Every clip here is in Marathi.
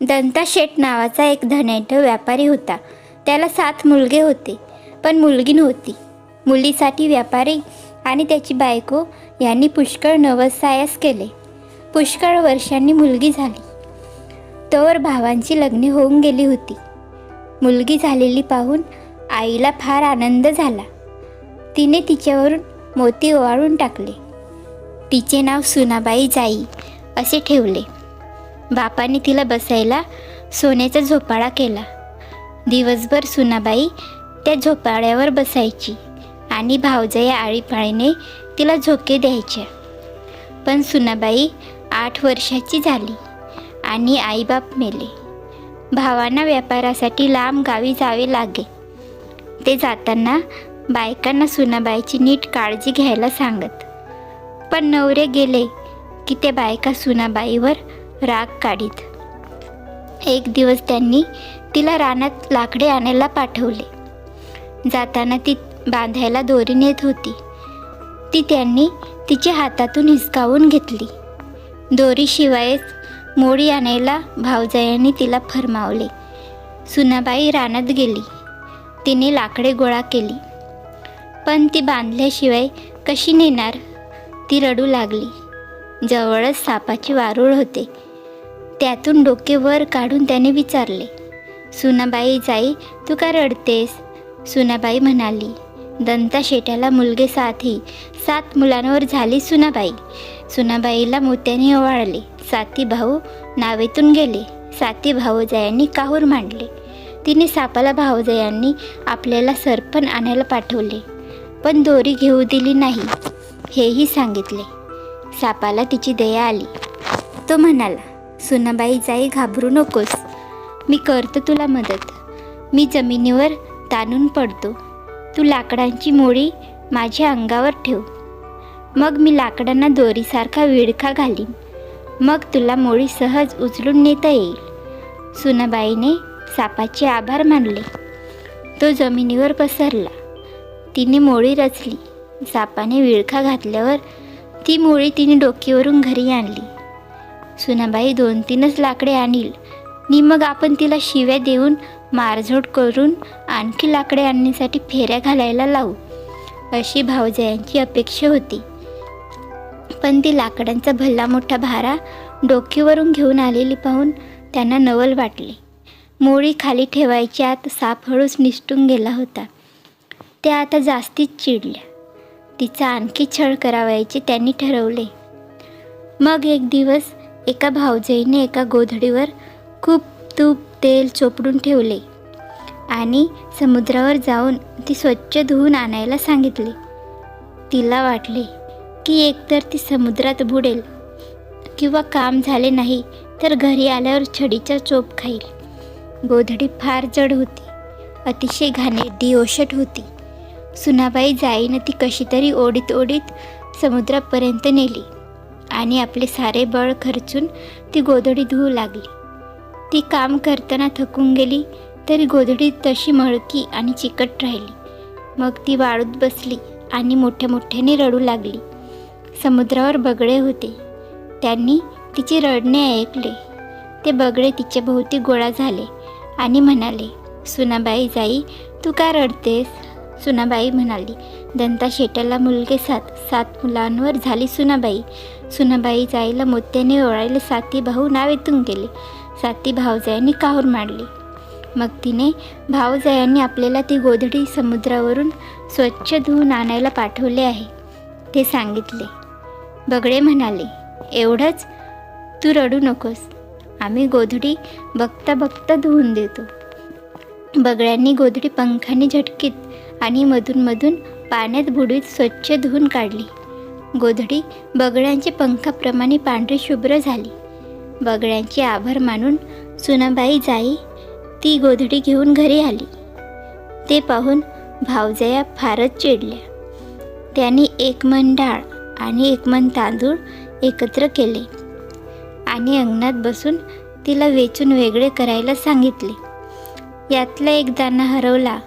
दंताशेठ नावाचा एक धनेट व्यापारी होता. त्याला सात मुलगे होते पण मुलगी नव्हती. मुलीसाठी व्यापारी आणि त्याची बायको यांनी पुष्कळ नवसायास केले. पुष्कळ वर्षांनी मुलगी झाली. तोवर भावांची लग्ने होऊन गेली होती. मुलगी झालेली पाहून आईला फार आनंद झाला. तिने तिच्यावरून मोती ओवाळून टाकले. तिचे नाव सुनाबाई जाई असे ठेवले. बापाने तिला बसायला सोन्याचा झोपाळा केला. दिवसभर सुनाबाई त्या झोपाळ्यावर बसायची आणि भावजया आळीपाळीने तिला झोके द्यायच्या. पण सुनाबाई आठ वर्षाची झाली आणि आईबाप मेले. भावांना व्यापारासाठी लांब गावी जावे लागे. ते जाताना बायकांना सुनाबाईची नीट काळजी घ्यायला सांगत. पण नवरे गेले की ते बायका सुनाबाईवर राग काढीत. एक दिवस त्यांनी तिला रानात लाकडे आणायला पाठवले. जाताना ती बांधायला दोरी नेत होती. ती त्यांनी तिच्या हातातून हिसकावून घेतली. दोरीशिवायच मोडी आणायला भावजयांनी तिला फरमावले. सुनाबाई रानात गेली. तिने लाकडे गोळा केली. पण ती बांधल्याशिवाय कशी नेणार? ती रडू लागली. जवळच सापाचे वारूळ होते. त्यातून डोके वर काढून त्याने विचारले सुनाबाई जाई तू का रडतेस? सुनाबाई म्हणाली दंता शेट्याला मुलगे साथी सात मुलांवर झाली सुनाबाई. सुनाबाईला मोत्याने ओवाळले साती भाऊ नावेतून गेले साती भाऊजयांनी काहूर मांडले. तिने सापाला भाऊजयांनी आपल्याला सरपण आणायला पाठवले पण दोरी घेऊ दिली नाही हेही सांगितले. सापाला तिची दया आली. तो म्हणाला सुनाबाई जाई घाबरू नकोस. मी करतो तुला मदत. मी जमिनीवर ताणून पडतो. तू लाकडांची मोळी माझ्या अंगावर ठेव. मग मी लाकडांना दोरीसारखा विळखा घालीन. मग तुला मोळी सहज उचलून नेता येईल. सुनाबाईने सापाचे आभार मानले. तो जमिनीवर पसरला. तिने मोळी रचली. सापाने विळखा घातल्यावर ती मोळी तिने डोकीवरून घरी आणली. सुनाबाई दोन तीनच लाकडे आणील. नि मग आपण तिला शिव्या देऊन मारझोड करून आणखी लाकडे आणण्यासाठी फेऱ्या घालायला लावू अशी भावजयांची अपेक्षा होती. पण ती लाकडांचा भल्ला मोठा भारा डोकीवरून घेऊन आलेली पाहून त्यांना नवल वाटले. मोळी खाली ठेवायच्या आत साप हळूच निसटून गेला होता. त्या आता जास्तीच चिडल्या. तिचा आणखी छळ करावायचे त्यांनी ठरवले. मग एक दिवस एका भावजईने एका गोधडीवर खूप तूप तेल चोपडून ठेवले आणि समुद्रावर जाऊन ती स्वच्छ धुवून आणायला सांगितले. तिला वाटले की एकतर ती समुद्रात बुडेल किंवा काम झाले नाही तर घरी आल्यावर छडीचा चोप खाईल. गोधडी फार जड होती अतिशय घाणेरडी ओशट होती. सुनाबाई जाईनं ती कशी तरी ओढीत ओढीत समुद्रापर्यंत नेली. आणि आपले सारे बळ खर्चून ती गोधडी धुवू लागली. ती काम करताना थकून गेली तरी गोधडी तशी मळकी आणि चिकट राहिली. मग ती वाळूत बसली आणि मोठ्या मोठ्याने रडू लागली. समुद्रावर बगळे होते. त्यांनी तिचे रडणे ऐकले. ते बगळे तिच्या भोवती गोळा झाले आणि म्हणाले सुनाबाई जाई तू का रडतेस? सुनाबाई म्हणाली दंता शेटाला मुलगे सात सात मुलांवर झाली सुनाबाई. सुनाबाई जाईला मोत्याने ओळायले साती भाऊ नावेतून गेले. साती भावजयांनी काहूर मांडली. मग तिने भावजयांनी आपल्याला ती गोधडी समुद्रावरून स्वच्छ धुवून आणायला पाठवले आहे. ते सांगितले. बगडे म्हणाले एवढंच? तू रडू नकोस. आम्ही गोधडी बघता बघता धुवून देतो. बगड्यांनी गोधडी पंखाने झटकीत आणि मधूनमधून पाण्यात बुडवीत स्वच्छ धुवून काढली. गोधडी बगड्यांचे पंखाप्रमाणे पांढरी शुभ्र झाली. बगड्यांचे आभार मानून सुनाबाई जाई ती गोधडी घेऊन घरी आली. ते पाहून भावजया फारच चिडल्या. त्यांनी एक मन डाळ आणि एक मन तांदूळ एकत्र केले आणि अंगणात बसून तिला वेचून वेगळे करायला सांगितले. यातला एक दाणा हरवला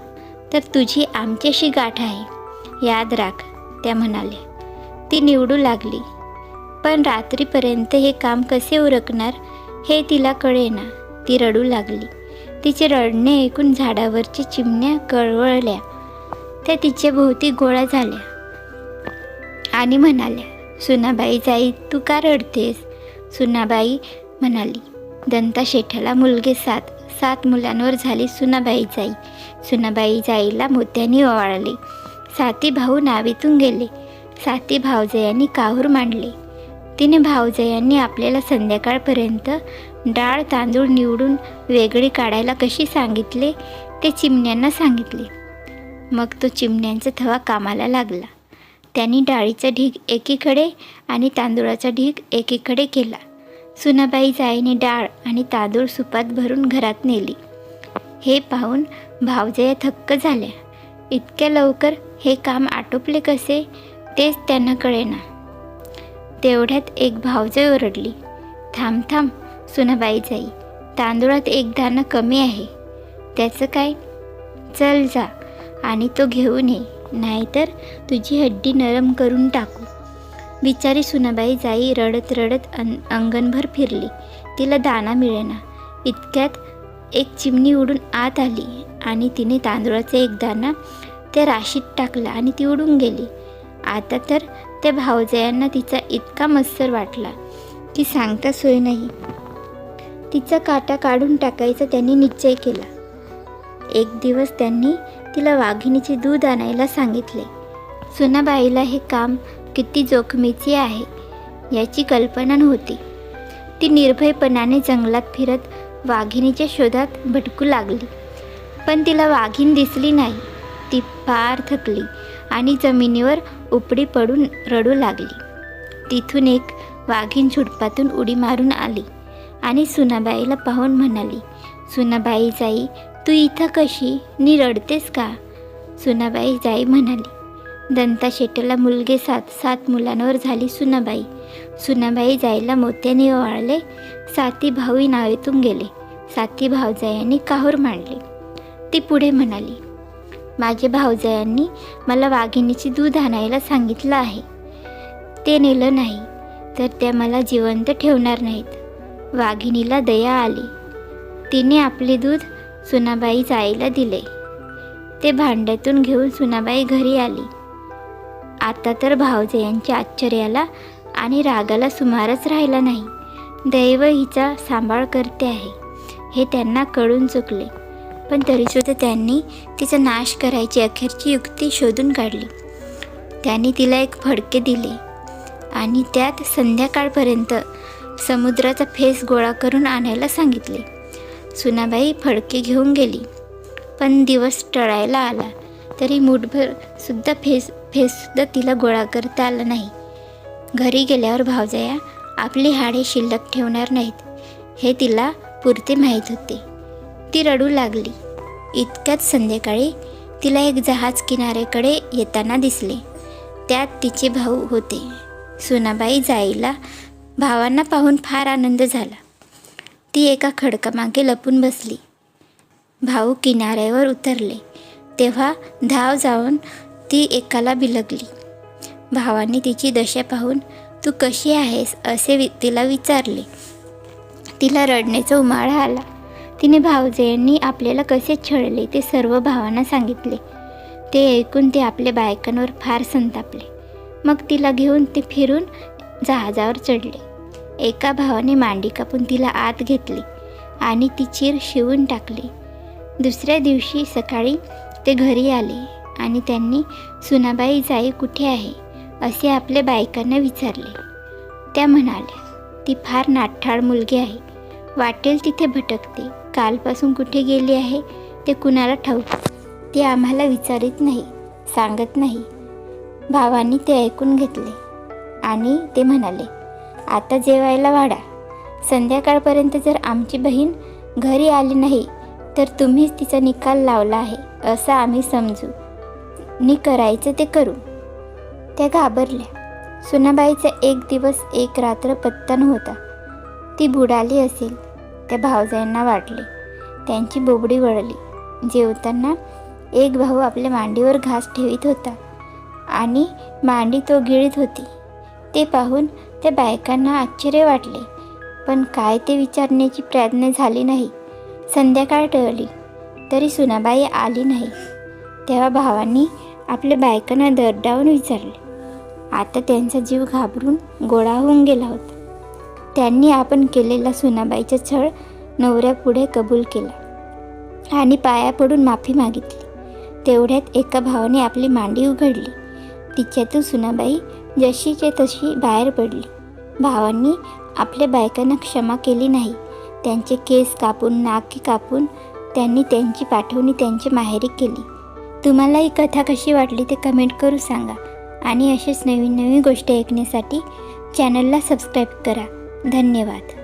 तर तुझी आमच्याशी गाठ आहे. याद राख त्या म्हणाल्या ती निवडू लागली. पण रात्रीपर्यंत हे काम कसे उरकणार हे तिला कळेना. ती रडू लागली. तिचे रडणे ऐकून झाडावरच्या चिमण्या कळवळल्या. त्या तिच्या भोवती गोळा झाल्या. आणि म्हणाल्या सुनाबाई जाई तू का रडतेस? सुनाबाई म्हणाली दंता शेठाला मुलगे साथ सात मुलांवर झाली सुनाबाई जाई. सुनाबाई जाईला मोत्याने ओवाळले. साती भाऊ नावेतून गेले. साती भावजयांनी काहूर मांडले. तिने भावजयांनी आपल्याला संध्याकाळपर्यंत डाळ तांदूळ निवडून वेगळी काढायला कशी सांगितले ते चिमण्यांना सांगितले. मग तो चिमण्यांचा थवा कामाला लागला. त्यांनी डाळीचा ढीग एकीकडे आणि तांदूळाचा ढीग एकीकडे केला. सुनाबाई जाईने डाळ आणि तांदूळ सुपात भरून घरात नेली. हे पाहून भावजया थक्क झाल्या. इतक्या लवकर हे काम आटोपले कसे? तेच त्यांना कळेना. तेवढ्यात एक भावजय ओरडली. थांब थांब सुनाबाई जाई. तांदूळात एक दाणं कमी आहे. त्याचं काय? चल जा आणि तो घेऊन ये. नाहीतर तुझी हड्डी नरम करून टाकू. बिचारी सुनाबाई जाई रडत रडत अन अंगणभर फिरली. तिला दाना मिळेना. इतक्यात एक चिमणी उडून आत आली आणि तिने तांदूळाचा एक दाणा त्या राशीत टाकला आणि ती उडून गेली. आता तर त्या भावजयांना तिचा इतका मत्सर वाटला. की सांगता सोय नाही. तिचा काटा काढून टाकायचा त्यांनी निश्चय केला. एक दिवस त्यांनी तिला वाघिणीचे दूध आणायला सांगितले. सुनाबाईला हे काम किती जोखमीची आहे याची कल्पना नव्हती. ती निर्भयपणाने जंगलात फिरत वाघिणीच्या शोधात भटकू लागली. पण तिला वाघीण दिसली नाही. ती फार थकली आणि जमिनीवर उपडी पडून रडू लागली. तिथून एक वाघीण झुडपातून उडी मारून आली आणि सुनाबाईला पाहून म्हणाली सुनाबाई जाई तू इथं कशी? नी रडतेस का? सुनाबाई जाई म्हणाली दंता शेटला मुलगे सात सात मुलांवर झाली सुनाबाई. सुनाबाई जायला मोत्याने ओवाळले. साती भाऊही नावेतून गेले. साती भावजायांनी काहूर मांडले. ती पुढे म्हणाली माझे भावजयांनी मला वाघिणीचे दूध आणायला सांगितलं आहे. ते नेलं नाही तर त्या मला जिवंत ठेवणार नाहीत. वाघिणीला दया आली. तिने आपले दूध सुनाबाई जायला दिले. ते भांड्यातून घेऊन सुनाबाई घरी आली. आता तर भावजे यांच्या आश्चर्याला आणि रागाला सुमारच राहिला नाही. दैव हिचा सांभाळ करते आहे. हे त्यांना कळून चुकले. पण तरीसुद्धा त्यांनी तिचा नाश करायची अखेरची युक्ती शोधून काढली. त्यांनी तिला एक फडके दिले आणि त्यात संध्याकाळपर्यंत समुद्राचा फेस गोळा करून आणायला सांगितले. सुनाबाई फडके घेऊन गेली. पण दिवस टळायला आला. तरी मुठभर सुद्धा फेस फेससुद्धा तिला गोळा करता आला नाही. घरी गेल्यावर भावजया आपली हाडे शिल्लक ठेवणार नाहीत हे तिला पुरते माहीत होते. ती रडू लागली. इतक्यात संध्याकाळी तिला एक जहाज किनाऱ्याकडे येताना दिसले. त्यात तिचे भाऊ होते. सुनाबाई जाईला भावांना पाहून फार आनंद झाला. ती एका खडकामागे लपून बसली. भाऊ किनाऱ्यावर उतरले. तेव्हा धाव जाऊन ती एकाला बिलगली. भावाने तिची दशा पाहून तू कशी आहेस? असे वि तिला विचारले. तिला रडण्याचा उमाळा आला. तिने भावजयांनी आपल्याला कसे छळले ते सर्व भावांना सांगितले. ते ऐकून ते आपल्या बायकांवर फार संतापले. मग तिला घेऊन ते फिरून जहाजावर चढले. एका भावाने मांडी कापून तिला आत घेतली आणि ती चीर शिवून टाकली. दुसऱ्या दिवशी सकाळी ते घरी आले. आणि त्यांनी सुनाबाई जाई कुठे आहे? असे आपल्या बायकांना विचारले. त्या म्हणाल्या ती फार नाठाळ मुलगी आहे. वाटेल तिथे भटकते. कालपासून कुठे गेली आहे ते कुणाला ठाऊक? ती आम्हाला विचारित नाही सांगत नाही. भावांनी ते ऐकून घेतले आणि ते म्हणाले आता जेवायला वाढा. संध्याकाळपर्यंत जर आमची बहीण घरी आली नाही तर तुम्हीच तिचा निकाल लावला आहे असं आम्ही समजू. नी करायचं ते करू. त्या घाबरल्या. सुनाबाईचा एक दिवस एक रात्र पत्ता नव्हता ती बुडाली असेल त्या भावजाईंना वाटले. त्यांची बोबडी वळली. जेवताना एक भाऊ आपल्या मांडीवर घास ठेवीत होता आणि मांडी तो गिळीत होती. ते पाहून त्या बायकांना आश्चर्य वाटले. पण काय ते विचारण्याची प्रयत्न झाली नाही. संध्याकाळ टळली. तरी सुनाबाई आली नाही. तेव्हा भावांनी आपल्या बायकांना दरडावून विचारले. आता त्यांचा जीव घाबरून गोळा होऊन गेला होता. त्यांनी आपण केलेला सुनाबाईचा छळ नवऱ्यापुढे कबूल केला आणि पाया पडून माफी मागितली. तेवढ्यात एका भावाने आपली मांडी उघडली. तिच्यातून सुनाबाई जशीच्या तशी बाहेर पडली. भावांनी आपल्या बायकांना क्षमा केली नाही. त्यांचे केस कापून नाके कापून त्यांनी त्यांची पाठवणी त्यांच्या माहेरी केली. तुम्हाला ही कथा कशी वाटली ते कमेंट करू सांगा. आणि असेच नवीन नवीन गोष्टी ऐकण्यासाठी चॅनलला सबस्क्राईब करा. धन्यवाद.